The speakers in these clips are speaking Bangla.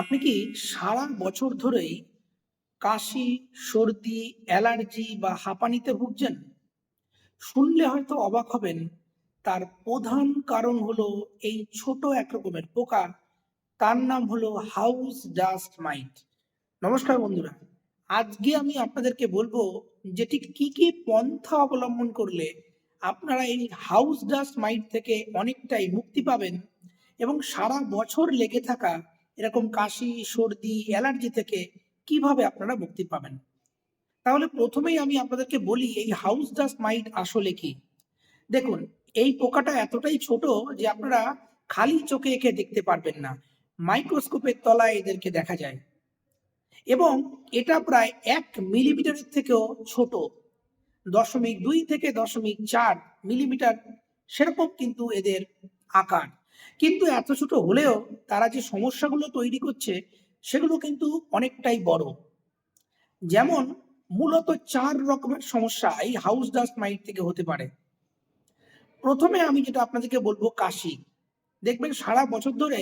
আপনি কি সারা বছর ধরেই কাশি, সর্দি, অ্যালার্জি বা হাঁপানিতে ভুগছেন? শুনলে হয়তো অবাক হবেন। তার প্রধান কারণ হলো এই ছোট এক রকমের পোকা, তার নাম হলো হাউস ডাস্ট মাইট। নমস্কার বন্ধুরা। আজকে আমি আপনাদেরকে বলব যে ঠিক কি, কি পন্থা অবলম্বন করলে আপনারা এই হাউস ডাস্ট মাইট থেকে অনেকটাই মুক্তি পাবেন এবং সারা বছর লেগে থাকা এরকম কাশি, সর্দি, অ্যালার্জি থেকে কীভাবে আপনারা মুক্তি পাবেন। তাহলে প্রথমেই আমি আপনাদেরকে বলি এই হাউস ডাস্ট মাইট আসলে কি? দেখুন এই পোকাটা এতটাই ছোট যে আপনারা খালি চোখে একে দেখতে পারবেন না। মাইক্রোস্কোপের তলায় এদেরকে দেখা যায়। এবং এটা প্রায় এক মিলিমিটারের থেকেও ছোট। ০.২ থেকে ০.৪ মিলিমিটার সেরকম কিন্তু এদের আকার। কিন্তু এত ছোট হলেও তারা যে সমস্যাগুলো তৈরি করছে সেগুলো কিন্তু অনেকটাই বড়। যেমন মূলত ৪ রকমের সমস্যা এই হাউস ডাস্ট মাইট থেকে হতে পারে। ১ম এ আমি যেটা আপনাদেরকে বলব কাশি। দেখবেন সারা বছর ধরে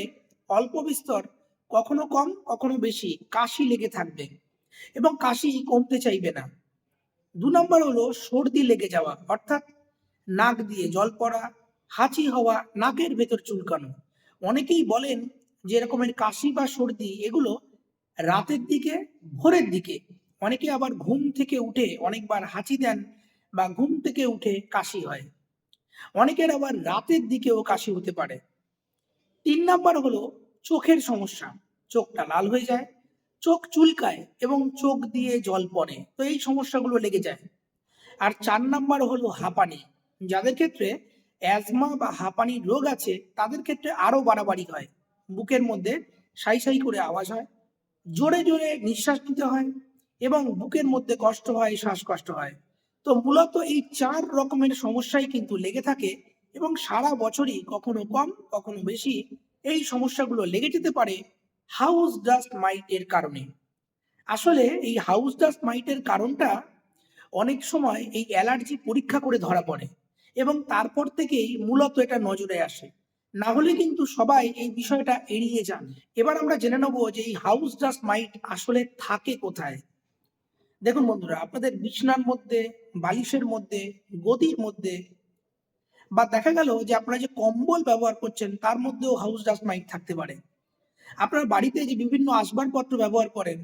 অল্প বিস্তর কখনো কম কখনো বেশি কাশি লেগে থাকবে এবং কাশি কমতে চাইবে না। দু নম্বর হলো সর্দি লেগে যাওয়া অর্থাৎ নাক দিয়ে জল পড়া, হাঁচি হওয়া, নাকের ভেতর চুলকানো। অনেকেই বলেন যে এরকমের কাশি বা সর্দি এগুলো রাতের দিকে, ভোরের দিকে। অনেকে আবার ঘুম থেকে উঠে অনেকবার হাঁচি দেন বা ঘুম থেকে উঠে কাশি হয়। অনেকের আবার রাতের দিকেও কাশি হতে পারে। তিন নাম্বার হলো চোখের সমস্যা। চোখটা লাল হয়ে যায়, চোখ চুলকায় এবং চোখ দিয়ে জল পড়ে। তো এই সমস্যাগুলো লেগে যায়। আর চার নাম্বার হলো হাঁপানি। যাদের ক্ষেত্রে অ্যাজমা বা হাঁপানির রোগ আছে তাদের ক্ষেত্রে আরও বাড়াবাড়ি হয়। বুকের মধ্যে সাই, সাই করে আওয়াজ হয়। জোরে, জোরে নিঃশ্বাস নিতে হয় এবং বুকের মধ্যে কষ্ট হয়, শ্বাসকষ্ট হয়। তো মূলত এই চার রকমের সমস্যাই কিন্তু লেগে থাকে এবং সারা বছরই কখনো কম কখনো বেশি এই সমস্যাগুলো লেগে যেতে পারে হাউস ডাস্ট মাইট এর কারণে। আসলে এই হাউস ডাস্ট মাইট এর কারণটা অনেক সময় এই অ্যালার্জি পরীক্ষা করে ধরা পড়ে এবং তারপর থেকেই মূলত এটা নজরে আসে। না হলে কিন্তু সবাই এই বিষয়টা এড়িয়ে যান। এবার আমরা জেনে নেব যে এই হাউস ডাস্ট মাইট আসলে থাকে কোথায়? দেখুন বন্ধুরা আপনাদের বিছানার মধ্যে, বালিশের মধ্যে, গদির মধ্যে বা দেখা গেল যে আপনারা যে কম্বল ব্যবহার করছেন তার মধ্যেও হাউস ডাস্ট মাইট থাকতে পারে। আপনার বাড়িতে যে বিভিন্ন আসবাবপত্র ব্যবহার করেন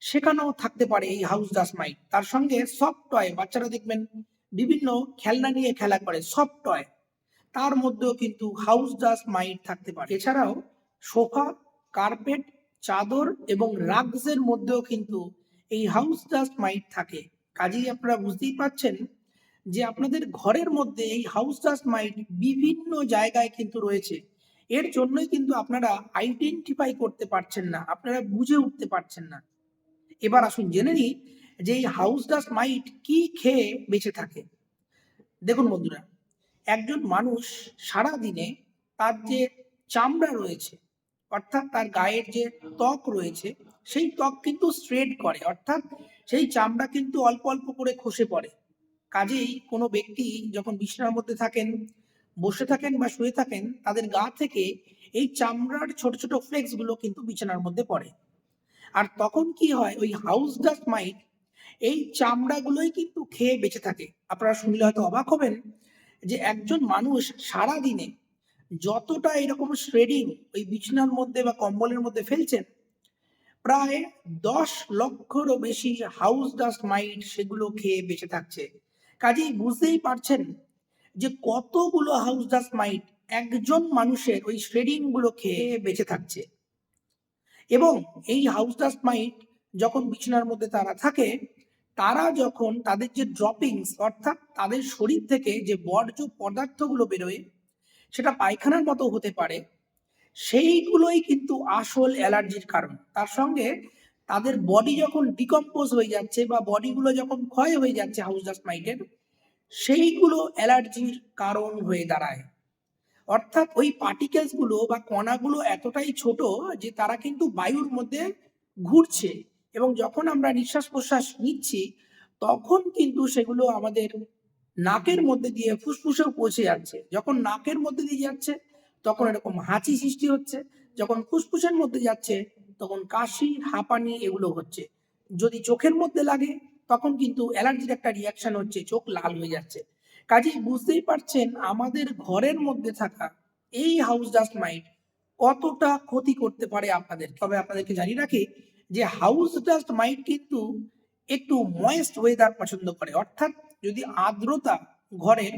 সেখানেও থাকতে পারে এই হাউস ডাস্ট মাইট। তার সঙ্গে সফট টয় বাচ্চারা দেখবেন বিভিন্ন খেলনা নিয়ে খেলা করে সফট টয়। তার মধ্যেও কিন্তু হাউস ডাস্ট মাইট থাকতে পারে। এছাড়াও সোফা, কার্পেট, চাদর এবং রাগস এর মধ্যেও কিন্তু এই হাউস ডাস্ট মাইট থাকে। কাজেই আপনারা বুঝতেই পারছেন যে আপনাদের ঘরের মধ্যে এই হাউস ডাস্ট মাইট বিভিন্ন জায়গায় কিন্তু রয়েছে। এর জন্যই কিন্তু আপনারা আইডেন্টিফাই করতে পারছেন না। আপনারা বুঝে উঠতে পারছেন না। এবার আসুন জেনে নিই যে এই হাউস ডাস্ট মাইট কি খেয়ে বেঁচে থাকে। দেখুন বন্ধুরা, একজন মানুষ সারাদিনে তার যে চামড়া রয়েছে অর্থাৎ তার গায়ের যে ত্বক রয়েছে সেই ত্বক কিন্তু স্ট্রেট করে অর্থাৎ সেই চামড়া কিন্তু অল্প, অল্প করে খসে পড়ে। কাজেই কোনো ব্যক্তি যখন বিছানার মধ্যে থাকেন, বসে থাকেন বা শুয়ে থাকেন তাদের গা থেকে এই চামড়ার ছোট, ছোট ফ্লেক্সগুলো কিন্তু বিছানার মধ্যে পড়ে। আর তখন কি হয় ওই হাউস ডাস্ট মাইট এই চামড়াগুলোই কিন্তু খেয়ে বেঁচে থাকে। আপনারা শুনলে হয়তো অবাক হবেন যে একজন মানুষ সারাদিনে যতটা এরকম শ্রেডিং ওই বিছানার মধ্যে বা কম্বলের মধ্যে ফেলছেন প্রায় ১০ লক্ষেরও বেশি হাউস ডাস্ট মাইট সেগুলো খেয়ে বেঁচে থাকছে। কাজেই বুঝতেই পারছেন যে কতগুলো হাউস ডাস্ট মাইট একজন মানুষের ওই শ্রেডিংগুলো খেয়ে বেঁচে থাকছে। এবং এই হাউস ডাস্ট মাইট যখন বিছানার মধ্যে তারা থাকে, তারা যখন তাদের যে ড্রপিংস অর্থাৎ তাদের শরীর থেকে যে বর্জ্য পদার্থগুলো বেরোয়, সেটা পায়খানার মতো হতে পারে। সেইগুলোই কিন্তু আসল অ্যালার্জির কারণ। তার সঙ্গে তাদের বডি যখন ডিকম্পোজ হয়ে যাচ্ছে বা বডিগুলো যখন ক্ষয় হয়ে যাচ্ছে হাউস ডাস্ট মাইটের সেইগুলো অ্যালার্জির কারণ হয়ে দাঁড়ায়। অর্থাৎ ওই পার্টিকেলসগুলো বা কণাগুলো এতটাই ছোট যে তারা কিন্তু বায়ুর মধ্যে ঘুরছে এবং যখন আমরা নিঃশ্বাস-প্রশ্বাস নিচ্ছি, তখন কিন্তু সেগুলো আমাদের নাকের মধ্যে দিয়ে ফুসফুসেও পৌঁছে যাচ্ছে। যখন নাকের মধ্যে দিয়ে যাচ্ছে, তখন এরকম হাঁচি সৃষ্টি হচ্ছে। যখন ফুসফুসের মধ্যে যাচ্ছে, তখন কাশি, হাঁপানি এগুলো হচ্ছে যদি চোখের মধ্যে লাগে, তখন কিন্তু অ্যালার্জির একটা রিয়াকশন হচ্ছে, চোখ লাল হয়ে যাচ্ছে কাজেই বুঝতেই পারছেন, আমাদের ঘরের মধ্যে থাকা এই হাউস ডাস্ট মাইট কতটা ক্ষতি করতে পারে আপনাদের তবে আপনাদেরকে জানিয়ে রাখি যে হাউস ডাস্ট মাইট কিন্তু একটু ময়েস্ট ওয়েদার পছন্দ করে। অর্থাৎ যদি আর্দ্রতা ঘরের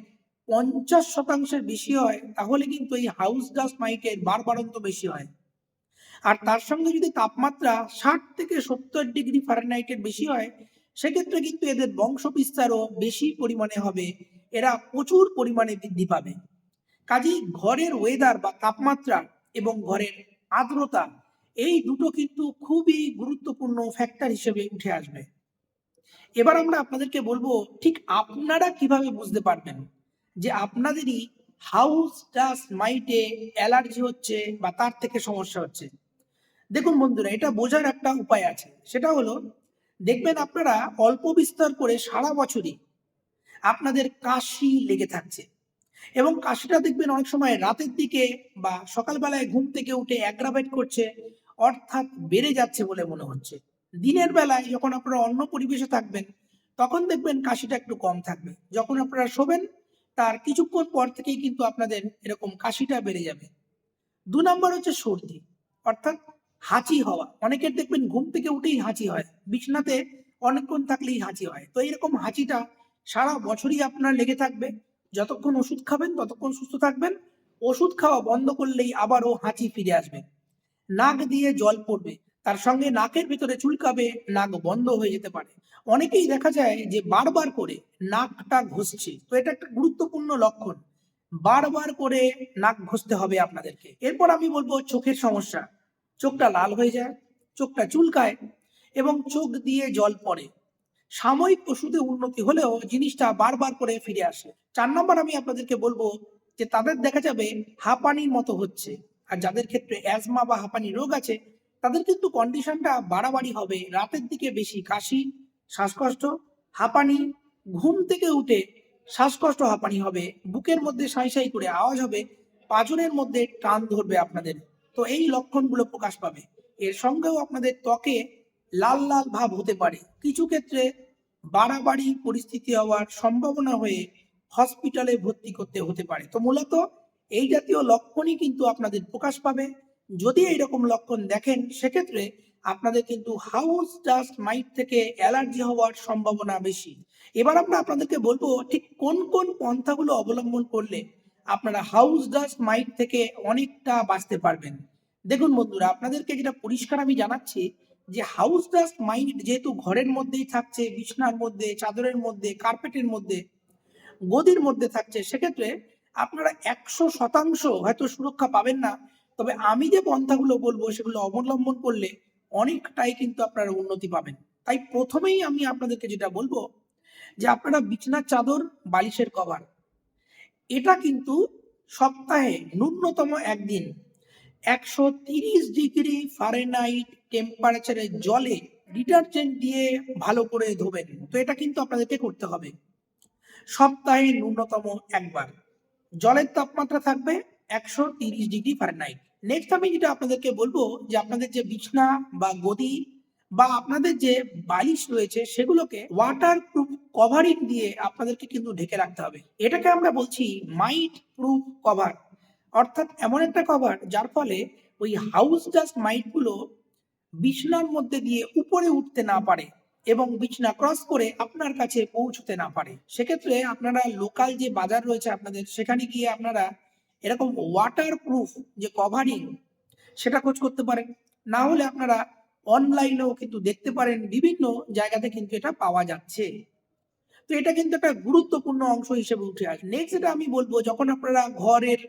পঞ্চাশ শতাংশের বেশি হয়, তাহলে কিন্তু এই হাউস ডাস্ট মাইটের বারবারন্ত বেশি হয়। আর তার সঙ্গে যদি তাপমাত্রা ষাট থেকে সত্তর ডিগ্রি ফারেনহাইটের বেশি হয়, সেক্ষেত্রে কিন্তু এদের বংশ বিস্তারও বেশি পরিমাণে হবে। এরা প্রচুর পরিমাণে বৃদ্ধি পাবে। কাজেই ঘরের ওয়েদার বা তাপমাত্রা এবং ঘরের আর্দ্রতা এই দুটো কিন্তু খুবই গুরুত্বপূর্ণ ফ্যাক্টর হিসেবে উঠে আসবে। এবার আমরা আপনাদেরকে বলব, ঠিক আপনারা কীভাবে বুঝতে পারবেন যে আপনাদেরই হাউস ডাস্ট মাইটে অ্যালার্জি হচ্ছে বা তার থেকে সমস্যা হচ্ছে? দেখুন বন্ধুরা, এটা বোঝার একটা উপায় আছে। সেটা হলো, দেখবেন আপনারা অল্প বিস্তার করে সারা বছরই আপনাদের কাশি লেগে থাকছে। এবং কাশিটা দেখবেন অনেক সময় রাতের দিকে বা সকালবেলায় ঘুম থেকে উঠে অ্যাগ্রাভেট করছে। অর্থাৎ বেড়ে যাচ্ছে বলে মনে হচ্ছে। দিনের বেলায় যখন আপনারা অন্য পরিবেশে থাকবেন, তখন দেখবেন কাশিটা একটু কম থাকবে। যখন আপনারা শোবেন, তার কিছুক্ষণ পর থেকেই কিন্তু আপনাদের এরকম কাশিটা বেড়ে যাবে। দু নম্বর হচ্ছে সর্দি, অর্থাৎ হাঁচি হওয়া। অনেকের দেখবেন ঘুম থেকে উঠেই হাঁচি হয়, বিছনাতে অনেকক্ষণ থাকলেই হাঁচি হয়। তো এরকম হাঁচিটা সারা বছরই আপনার লেগে থাকবে। যতক্ষণ ওষুধ খাবেন, ততক্ষণ সুস্থ থাকবেন। ওষুধ খাওয়া বন্ধ করলেই আবারও হাঁচি ফিরে আসবে। নাক দিয়ে জল পড়বে। তার সঙ্গে নাকের ভিতরে চুলকাবে, নাক বন্ধ হয়ে যেতে পারে। অনেকেই দেখা যায় যে বারবার করে নাকটা ঘষছে। তো এটা একটা গুরুত্বপূর্ণ লক্ষণ। বারবার করে নাক ঘষতে হবে আপনাদেরকে। এরপর আমি বলব চোখের সমস্যা। চোখটা লাল হয়ে যায়, চোখটা চুলকায় এবং চোখ দিয়ে জল পড়ে। সাময়িক ওষুধে উন্নতি হলেও জিনিসটা বারবার করে ফিরে আসে। চার নম্বর আমি আপনাদেরকে বলব যে তাদের দেখা যাবে হাঁপানির মতো হচ্ছে। আর যাদের ক্ষেত্রে অ্যাজমা বা হাঁপানি রোগ আছে, তাদের কিন্তু কন্ডিশনটা বাড়াবাড়ি হবে। রাতের দিকে বেশি কাশি, শ্বাসকষ্ট, হাঁপানি, ঘুম থেকে উঠে শ্বাসকষ্ট, হাঁপানি হবে। বুকের মধ্যে সাঁই সাঁই করে আওয়াজ হবে, পাঁজরের মধ্যে টান ধরবে আপনাদের। তো এই লক্ষণগুলো প্রকাশ পাবে। এর সঙ্গেও আপনাদের ত্বকে লাল লাল ভাব হতে পারে। কিছু ক্ষেত্রে বাড়াবাড়ি পরিস্থিতি হওয়ার সম্ভাবনা হয়ে হসপিটালে ভর্তি করতে হতে পারে। তো মূলত এই জাতীয় লক্ষণই কিন্তু আপনাদের প্রকাশ পাবে। যদি এইরকম লক্ষণ দেখেন, সেক্ষেত্রে আপনাদের কিন্তু হাউস ডাস্ট মাইট থেকে অ্যালার্জি হওয়ার সম্ভাবনা বেশি। এবার আমরা আপনাদেরকে বলব, ঠিক কোন কোন পন্থাগুলো অবলম্বন করলে আপনারা হাউস ডাস্ট মাইট থেকে অনেকটা বাঁচতে পারবেন। দেখুন বন্ধুরা, আপনাদেরকে যেটা পরিষ্কার আমি জানাচ্ছি, যে হাউস ডাস্ট মাইট যেহেতু ঘরের মধ্যেই থাকছে, বিছনার মধ্যে, চাদরের মধ্যে, কার্পেটের মধ্যে, গদির মধ্যে থাকছে, সেক্ষেত্রে আপনারা একশো শতাংশ হয়তো সুরক্ষা পাবেন না। তবে আমি যে পন্থাগুলো বলব, সেগুলো অবলম্বন করলে অনেকটাই কিন্তু আপনারা উন্নতি পাবেন। তাই প্রথমেই আমি আপনাদেরকে যেটা বলব, যে আপনারা বিছনার চাদর, বালিশের কভার। এটা কিন্তু সপ্তাহে ন্যূনতম একদিন। একশো তিরিশ ডিগ্রি ফারেনহাইট টেম্পারেচারের জলে ডিটারজেন্ট দিয়ে ভালো করে ধোবেন। তো এটা কিন্তু আপনাদেরকে করতে হবে। সপ্তাহে ন্যূনতম একবার। জলের তাপমাত্রা থাকবে একশো তিরিশ ডিগ্রি ফারেনহাইট নেক্সট আমি যেটা আপনাদেরকে বলব যে আপনাদের যে বিছনা বা গদি বা আপনাদের যে বালিশ রয়েছে সেগুলোকে ওয়াটার প্রুফ কভারিং দিয়ে আপনাদেরকে কিন্তু ঢেকে রাখতে হবে। এটাকে আমরা বলছি মাইট প্রুফ কভার অর্থাৎ এমন একটা কভার যার ফলে ওই হাউস ডাস্ট মাইটগুলো বিছনার মধ্যে দিয়ে উপরে উঠতে না পারে। এবং বিছনা ক্রস করে আপনার কাছে পৌঁছতে না পারে। সেক্ষেত্রে আপনারা লোকাল যে বাজার রয়েছে আপনাদের, সেখানে গিয়ে আপনারা এরকম ওয়াটার প্রুফ যে কভারিং সেটা খোঁজ করতে পারেন। না হলে আপনারা অনলাইনেও কিন্তু দেখতে পারেন, বিভিন্ন জায়গাতে কিন্তু এটা পাওয়া যাচ্ছে। তো এটা কিন্তু একটা গুরুত্বপূর্ণ অংশ হিসেবে উঠে আসে। নেক্সট যেটা আমি বলব, যখন আপনারা ঘরের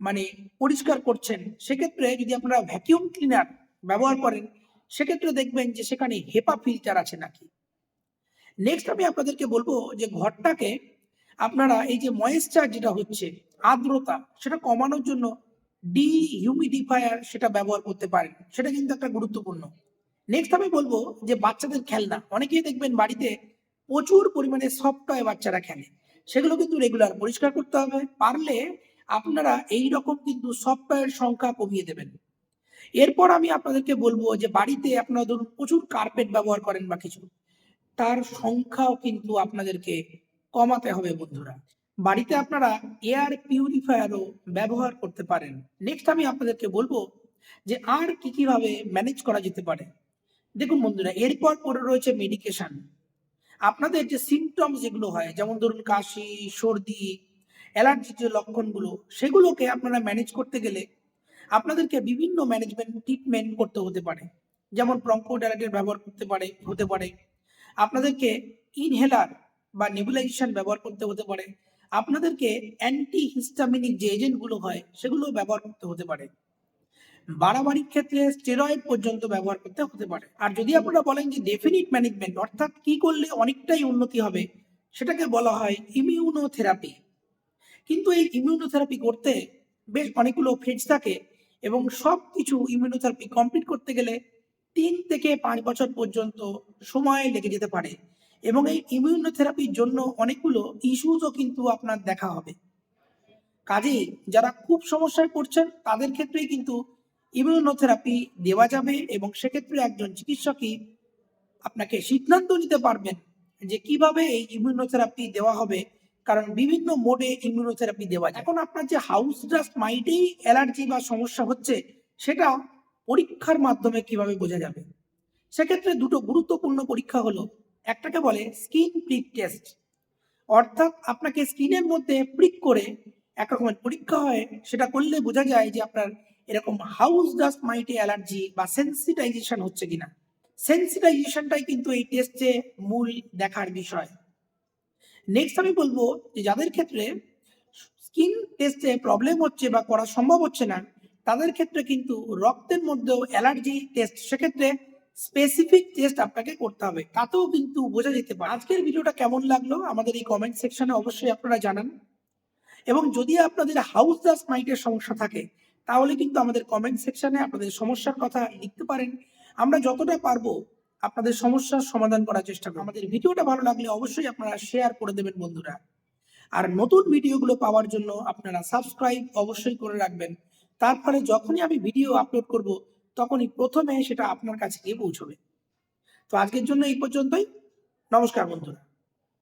মানে পরিষ্কার করছেন, সেক্ষেত্রে যদি আপনারা ভ্যাকিউম ক্লিনার ব্যবহার করেন সেক্ষেত্রে দেখবেন যে সেখানে হেপা ফিল্টার আছে নাকি? নেক্সট আমি আপনাদেরকে বলব যে ঘরটাকে আপনারা এই যে ময়েশ্চার যেটা হচ্ছে, আর্দ্রতা, সেটা কমানোর জন্য ডি হিউমিডিফায়ার সেটা ব্যবহার করতে পারেন। সেটা কিন্তু একটা গুরুত্বপূর্ণ। নেক্সট আমি বলব যে বাচ্চাদের খেলনা। অনেকেই দেখবেন বাড়িতে প্রচুর পরিমাণে সফট টয় বাচ্চারা খেলে। সেগুলো কিন্তু রেগুলার পরিষ্কার করতে হবে। পারলে আপনারা এই রকম কিন্তু সফট টয়ের সংখ্যা কমিয়ে দেবেন। এরপর আমি আপনাদেরকে বলব যে বাড়িতে আপনারা ধরুন প্রচুর কার্পেট ব্যবহার করেন বা কিছু, তার সংখ্যাও কিন্তু আপনাদেরকে কমাতে হবে বন্ধুরা। বাড়িতে আপনারা এয়ার পিউরিফায়ারও ব্যবহার করতে পারেন। নেক্সট আমি আপনাদেরকে বলব যে আর কি কীভাবে ম্যানেজ করা যেতে পারে। দেখুন বন্ধুরা, এরপর পরে রয়েছে মেডিকেশন আপনাদের যে সিমটমস যেগুলো হয়, যেমন ধরুন কাশি, সর্দি অ্যালার্জির যে লক্ষণগুলো, সেগুলোকে আপনারা ম্যানেজ করতে গেলে আপনাদেরকে বিভিন্ন ম্যানেজমেন্ট ট্রিটমেন্ট করতে হতে পারে। যেমন ব্রঙ্কোডাইলেটর ব্যবহার করতে পারে, হতে পারে। আপনাদেরকে ইনহেলার বা নেবুলাইজেশন ব্যবহার করতে হতে পারে। আপনাদেরকে অ্যান্টি হিস্টামিনিক যে এজেন্টগুলো হয় সেগুলো ব্যবহার করতে হতে পারে। বাড়াবাড়ির ক্ষেত্রে স্টেরয়েড পর্যন্ত ব্যবহার করতে হতে পারে। আর যদি আপনারা বলেন যে ডেফিনিট ম্যানেজমেন্ট অর্থাৎ কি করলে অনেকটাই উন্নতি হবে, সেটাকে বলা হয় ইমিউনোথেরাপি কিন্তু এই ইমিউনোথেরাপি করতে বেশ অনেকগুলো ফেজ থাকে। এবং সব কিছু ইমিউনোথেরাপি কমপ্লিট করতে গেলে তিন থেকে পাঁচ বছর পর্যন্ত সময় লেগে যেতে পারে। এবং এই ইমিউনোথেরাপির জন্য অনেকগুলো ইস্যুজও কিন্তু আপনার দেখা হবে। কাজেই যারা খুব সমস্যায় পড়ছেন তাদের ক্ষেত্রেই কিন্তু ইমিউনোথেরাপি দেওয়া যাবে এবং সেক্ষেত্রে একজন চিকিৎসকই আপনাকে সিদ্ধান্ত নিতে পারবেন যে কীভাবে এই ইমিউনোথেরাপি দেওয়া হবে কারণ বিভিন্ন মোডে ইমিউনোথেরাপি দেওয়া যায়। এখন আপনার যে হাউস ডাস্ট মাইটেই অ্যালার্জি বা সমস্যা হচ্ছে, সেটা পরীক্ষার মাধ্যমে কীভাবে বোঝা যাবে? সেক্ষেত্রে দুটো গুরুত্বপূর্ণ পরীক্ষা হলো, একটাকে বলে স্কিন প্রিক টেস্ট অর্থাৎ আপনাকে স্কিনের মধ্যে প্রিক করে এক রকমের পরীক্ষা হয়, সেটা করলে বোঝা যায় যে আপনার এরকম হাউস ডাস্ট মাইটে অ্যালার্জি বা সেন্সিটাইজেশন হচ্ছে কিনা। সেন্সিটাইজেশনটাই কিন্তু এই টেস্টে মূল দেখার বিষয়। নেক্সট আমি বলব যে যাদের ক্ষেত্রে স্কিন টেস্টে প্রবলেম হচ্ছে বা করা সম্ভব হচ্ছে না, তাদের ক্ষেত্রে কিন্তু রক্তের মধ্যেও অ্যালার্জি টেস্ট সেক্ষেত্রে স্পেসিফিক টেস্ট আপনাকে করতে হবে। তাতেও কিন্তু বোঝা যেতে পারে। আজকের ভিডিওটা কেমন লাগল আমাদের এই কমেন্ট সেকশনে অবশ্যই আপনারা জানান। এবং যদি আপনাদের হাউস ডাস্ট মাইটের সমস্যা থাকে, তাহলে কিন্তু আমাদের কমেন্ট সেকশনে আপনাদের সমস্যার কথা লিখতে পারেন। আমরা যতটা পারব আপনাদের সমস্যার সমাধান করার চেষ্টা করব। আমাদের ভিডিওটা ভালো লাগলে অবশ্যই আপনারা শেয়ার করে দেবেন বন্ধুরা। আর নতুন ভিডিওগুলো পাওয়ার জন্য আপনারা সাবস্ক্রাইব অবশ্যই করে রাখবেন। তারপরে যখনই আমি ভিডিও আপলোড করব, তখনই প্রথমে সেটা আপনার কাছে গিয়ে পৌঁছবে। তো আজকের জন্য এই পর্যন্তই। নমস্কার বন্ধুরা।